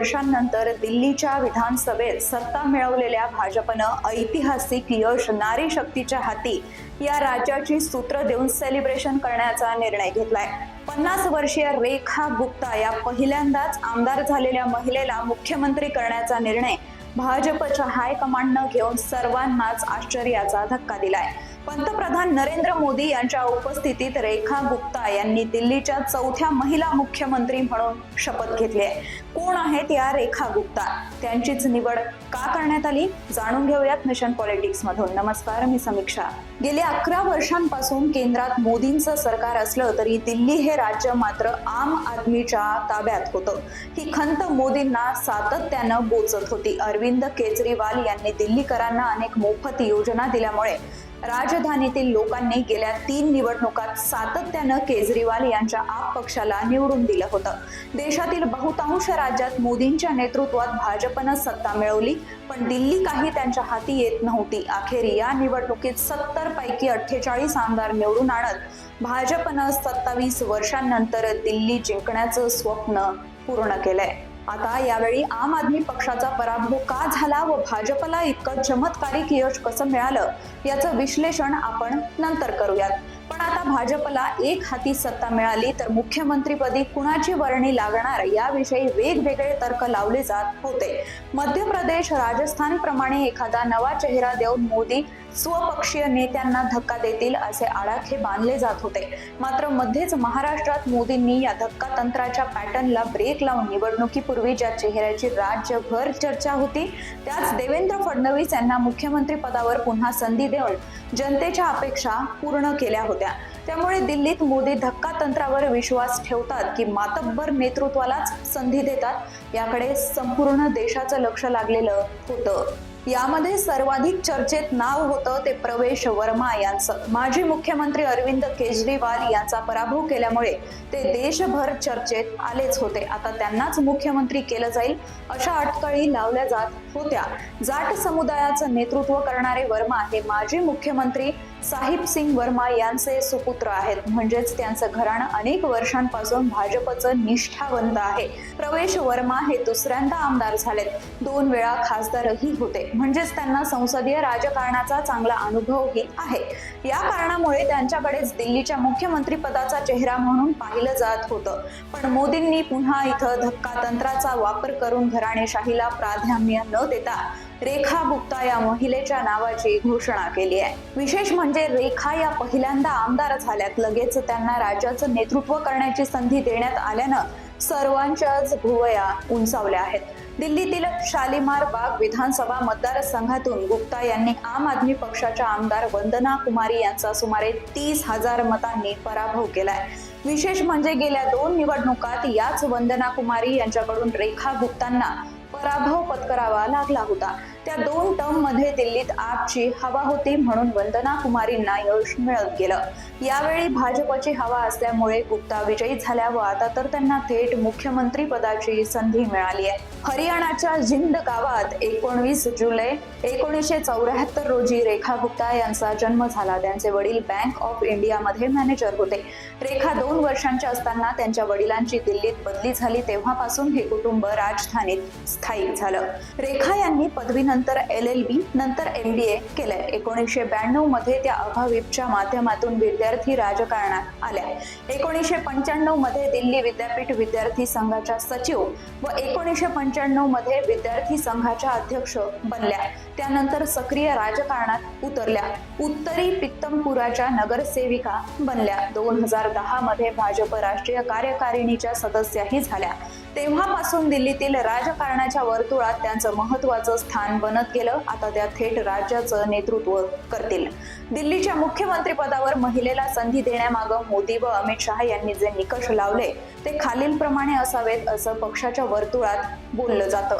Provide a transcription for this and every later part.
वर्षांनंतर दिल्लीच्या विधानसभेत सत्ता मिळवलेल्या भाजपनं ऐतिहासिक यश नारी शक्तीच्या हाती या राज्याची सूत्र देऊन सेलिब्रेशन करण्याचा निर्णय घेतलाय. पन्नास वर्षीय रेखा गुप्ता या पहिल्यांदाच आमदार झालेल्या महिलेला मुख्यमंत्री करण्याचा निर्णय भाजपच्या हायकमांडनं घेऊन सर्वांनाच आश्चर्याचा धक्का दिलाय. पंतप्रधान नरेंद्र मोदी यांच्या उपस्थितीत रेखा गुप्ता यांनी दिल्लीच्या चौथ्या महिला मुख्यमंत्री म्हणून शपथ घेतली आहे. कोण आहेत या रेखा गुप्ता? त्यांचीच निवड का करण्यात आली? जाणून घेऊयात मिशन पॉलिटिक्स मधून नमस्कार मी समीक्षा. गेल्या अकरा वर्षांपासून केंद्रात मोदींचं सरकार असलं तरी दिल्ली हे राज्य मात्र आम आदमीच्या ताब्यात होतं. ही खंत मोदींना सातत्यानं बोचत होती. अरविंद केजरीवाल यांनी दिल्लीकरांना अनेक मोफत योजना दिल्यामुळे राजधानीतील लोकांनी गेल्या तीन निवडणुकात सातत्यानं केजरीवाल यांच्या आप पक्षाला निवडून दिलं होतं. देशातील बहुतांश राज्यात मोदींच्या नेतृत्वात भाजपनं सत्ता मिळवली पण दिल्ली काही त्यांच्या हाती येत नव्हती. अखेर या निवडणुकीत सत्तर पैकी अठ्ठेचाळीस आमदार निवडून आणत भाजपनं सत्तावीस वर्षांनंतर दिल्ली जिंकण्याचं स्वप्न पूर्ण केलंय. आता यावेळी आम आदमी पक्षाचा पराभव का झाला व भाजपला इतकं चमत्कारिक यश कसं मिळालं याचं विश्लेषण आपण नंतर करूयात. पण आता भाजपला एक हाती सत्ता मिळाली तर मुख्यमंत्रीपदी कुणाची वर्णी लागणार याविषयी वेगवेगळे तर्क लावले जात होते. मध्य प्रदेश राजस्थान प्रमाणे एखादा नवा चेहरा देऊन मोदी स्वपक्षीय नेत्यांना धक्का देतील असे आडाखे बांधले जात होते. मात्र मध्येच महाराष्ट्रात मोदींनी या धक्का तंत्राच्या पॅटर्नला ब्रेक लावून निवडणुकीपूर्वी ज्या चेहऱ्याची राज्यभर चर्चा होती त्याच देवेंद्र फडणवीस यांना मुख्यमंत्री पदावर पुन्हा संधी देऊन जनतेच्या अपेक्षा पूर्ण केल्या होत्या. त्यामुळे दिल्लीत मोदी धक्का तंत्रावर विश्वास ठेवतात की मातब्बर नेतृत्वालाच संधी देतात याकडे संपूर्ण देशाचं लक्ष लागलेलं होतं. यामध्ये सर्वाधिक चर्चेत नाव होतं ते प्रवेश वर्मा यांचं. माजी मुख्यमंत्री अरविंद केजरीवाल यांचा पराभव केल्यामुळे ते देशभर चर्चेत आलेच होते. आता त्यांनाच मुख्यमंत्री केलं जाईल अशा अटकळी लावल्या जात होत्या. जाट समुदायाचं नेतृत्व करणारे वर्मा हे माजी मुख्यमंत्री साहिब सिंग वर्मा यांचे सुपुत्र आहेत. म्हणजेच त्यांचं घराणं अनेक वर्षांपासून भाजपचं निष्ठावंत आहे. प्रवेश वर्मा हे दुसऱ्यांदा आमदार झालेत. दोन वेळा खासदारही होते. म्हणजेच त्यांना संसदीय राजकारणाचा चांगला अनुभवही आहे. या कारणामुळे त्यांच्याकडेच दिल्लीच्या मुख्यमंत्री पदाचा चेहरा म्हणून पाहिलं जात होतं. पण मोदींनी पुन्हा इथं धक्का तंत्राचा वापर करून घराणेशाहीला प्राधान्य न देता रेखा गुप्ता या महिलेच्या नावाची घोषणा केली आहे. विशेष म्हणजे रेखा या पहिल्यांदा आमदार झाल्यात. लगेच त्यांना राज्याचं नेतृत्व करण्याची संधी देण्यात आल्यानं सर्वांच्याच भुवया उंचावल्या आहेत. दिल्लीतील शालिमार बाग विधानसभा मतदारसंघातून गुप्ता यांनी आम आदमी पक्षाच्या आमदार वंदना कुमारी यांचा सुमारे तीस हजार मतांनी पराभव केलाय. विशेष म्हणजे गेल्या दोन निवडणुकात याच वंदना कुमारी यांच्याकडून रेखा गुप्तांना पराभव पत्करावा लागला होता. त्या दोन टर्ममध्ये दिल्लीत आपची हवा होती म्हणून वंदना कुमारींना यश मिळत गेलं. यावेळी भाजपची हवा असल्यामुळे गुप्ता विजयी झाल्या व आता तर त्यांना थेट मुख्यमंत्री पदाची संधी मिळाली आहे. हरियाणाच्या जिंद गावात एकोणवीस जुलै एकोणीसशे चौऱ्याहत्तर रोजी रेखा गुप्ता यांचा जन्म झाला. त्यांचे वडील बँक ऑफ इंडियामध्ये मॅनेजर होते. रेखा दोन वर्षांच्या असताना त्यांच्या वडिलांची दिल्लीत बदली झाली. तेव्हापासून हे कुटुंब राजधानीत स्थायिक झालं. रेखा यांनी पदवी नंतर एल एल बी नंतर एम बी ए केलंय. एकोणीसशे ब्याण्णवमध्ये त्या अभाविपच्या माध्यमातून विद्यार्थी राजकारणात आल्या. एकोणीसशे पंच्याण्णवमध्ये दिल्ली विद्यापीठ विद्यार्थी संघाच्या सचिव व एकोणीसशे पंच्याण्णवमध्ये विद्यार्थी संघाच्या अध्यक्ष बनल्या. त्यानंतर सक्रिय राजकारणात उतरल्या. उत्तरी पित्तमपुराच्या नगरसेविका बनल्या. दोन हजार दहा मध्ये भाजप राष्ट्रीय कार्यकारिणीच्या सदस्याही झाल्या. तेव्हापासून दिल्लीतील राजकारणाच्या वर्तुळात त्यांचं महत्वाचं स्थान बनत गेलं. आता त्या थेट राज्याचं नेतृत्व करतील. दिल्लीच्या मुख्यमंत्री पदावर महिलेला संधी देण्यामागं मोदी व अमित शहा यांनी जे निकष लावले ते खालीलप्रमाणे असावेत असं पक्षाच्या वर्तुळात बोललं जातं.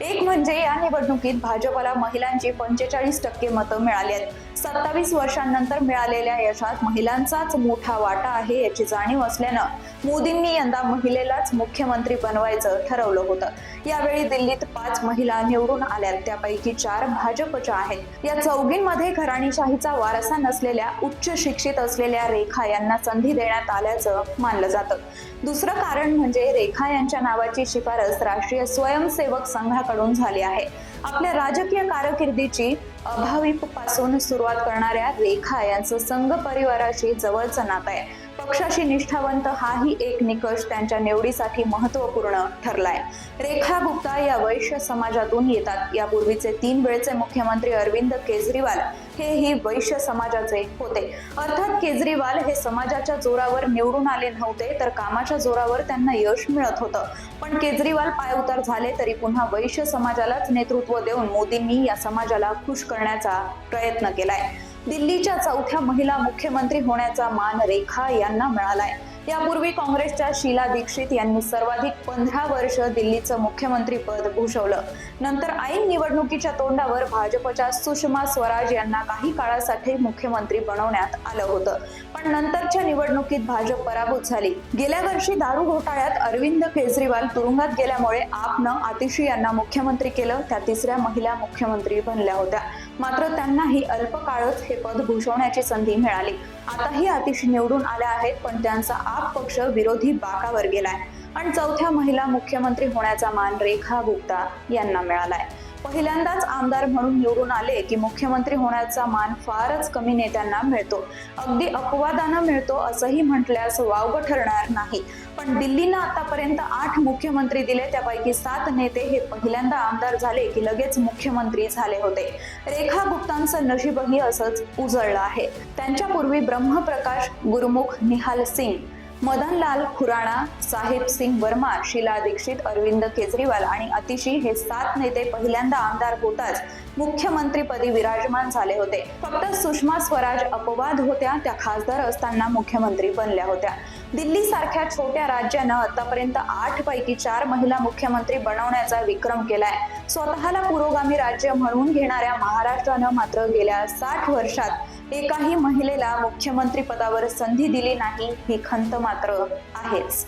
एक म्हणजे या निवडणुकीत भाजपला महिलांची पंचेचाळीस टक्के मतं मिळाली आहेत. सत्तावीस वर्षांनंतर मिळालेल्या यशात महिलांचाच मोठा वाटा आहे याची जाणीव असल्यानं मोदींनी यंदा महिलेलाच मुख्यमंत्री बनवायचं ठरवलं होतं. यावेळी दिल्लीत पाच महिला निवडून आल्या. त्यापैकी चार भाजपच्या आहेत. या चौघींमध्ये घराणीशाहीचा वारसा नसलेल्या उच्च शिक्षित असलेल्या रेखा यांना संधी देण्यात आल्याचं मानलं जातं. दुसरं कारण म्हणजे रेखा यांच्या नावाची शिफारस राष्ट्रीय स्वयंसेवक संघाकडून झाली आहे. आपल्या राजकीय कारकिर्दीची अभाविपपासून सुरुवात करणाऱ्या रेखा यांचं संघ परिवाराशी जवळचं नातं आहे. पक्षाशी निष्ठावंत हाही एक निकष त्यांच्या निवडीसाठी महत्त्वपूर्ण ठरलाय. रेखा गुप्ता या वैश्य समाजातून येतात. यापूर्वीचे तीन वेळचे मुख्यमंत्री अरविंद केजरीवाल हेही वैश्य समाजाचे होते. अर्थात केजरीवाल हे समाजाच्या जोरावर निवडून आले नव्हते तर कामाच्या जोरावर त्यांना यश मिळत होतं. पण केजरीवाल पायउतार झाले तरी पुन्हा वैश्य समाजालाच नेतृत्व देऊन मोदींनी या समाजाला खुश करण्याचा प्रयत्न केलाय. दिल्लीच्या चौथ्या महिला मुख्यमंत्री होण्याचा मान रेखा यांना मिळालाय. यापूर्वी काँग्रेसच्या शीला दीक्षित यांनी सर्वाधिक पंधरा वर्ष दिल्लीचं मुख्यमंत्री पद भूषवलं. नंतर ऐन निवडणुकीच्या तोंडावर भाजपच्या सुषमा स्वराज यांना काही काळासाठी मुख्यमंत्री बनवण्यात आलं होतं. पण नंतरच्या निवडणुकीत भाजप पराभूत झाली. गेल्या वर्षी दारू घोटाळ्यात अरविंद केजरीवाल तुरुंगात गेल्यामुळे आपनं आतिशी यांना मुख्यमंत्री केलं त्या तिसऱ्या महिला मुख्यमंत्री बनल्या होत्या. मात्र त्यांनाही अल्पकाळच हे पद भूषवण्याची संधी मिळाली. आताही अतिश निवडून आल्या आहेत पण त्यांचा आप पक्ष विरोधी बाकावर गेलाय. आणि चौथ्या महिला मुख्यमंत्री होण्याचा मान रेखा गुप्ता यांना मिळालाय. पहिल्यांदाच आमदार म्हणून निवडून आले की मुख्यमंत्री होण्याचा मान फारच कमी नेत्यांना मिळतो. अगदी अपवादानं मिळतो असंही म्हटल्यास वावगं ठरणार नाही. पण दिल्लीनं आतापर्यंत आठ मुख्यमंत्री दिले त्यापैकी सात नेते हे पहिल्यांदा आमदार झाले की लगेच मुख्यमंत्री झाले होते. रेखा गुप्तांचं नशीबही असंच उजळलं आहे. त्यांच्यापूर्वी ब्रह्मप्रकाश गुरुमुख निहाल सिंग मदनलाल खुराणा साहेब सिंग वर्मा शीला दीक्षित अरविंद केजरीवाल आणि अतिशी हे सात नेते पहिल्यांदा आमदार होताच मुख्यमंत्रीपदी विराजमान झाले होते. फक्त सुषमा स्वराज अपवाद होत्या त्या खासदार असताना मुख्यमंत्री बनल्या होत्या. दिल्ली सारख्या छोट्या राज्यानं आतापर्यंत आठ पैकी चार महिला मुख्यमंत्री बनवण्याचा विक्रम केलाय. स्वतःला पुरोगामी राज्य म्हणून घेणाऱ्या महाराष्ट्रानं मात्र गेल्या साठ वर्षात एकाही महिलेला मुख्यमंत्री पदावर संधी दिली नाही ही खंत मात्र आहेच.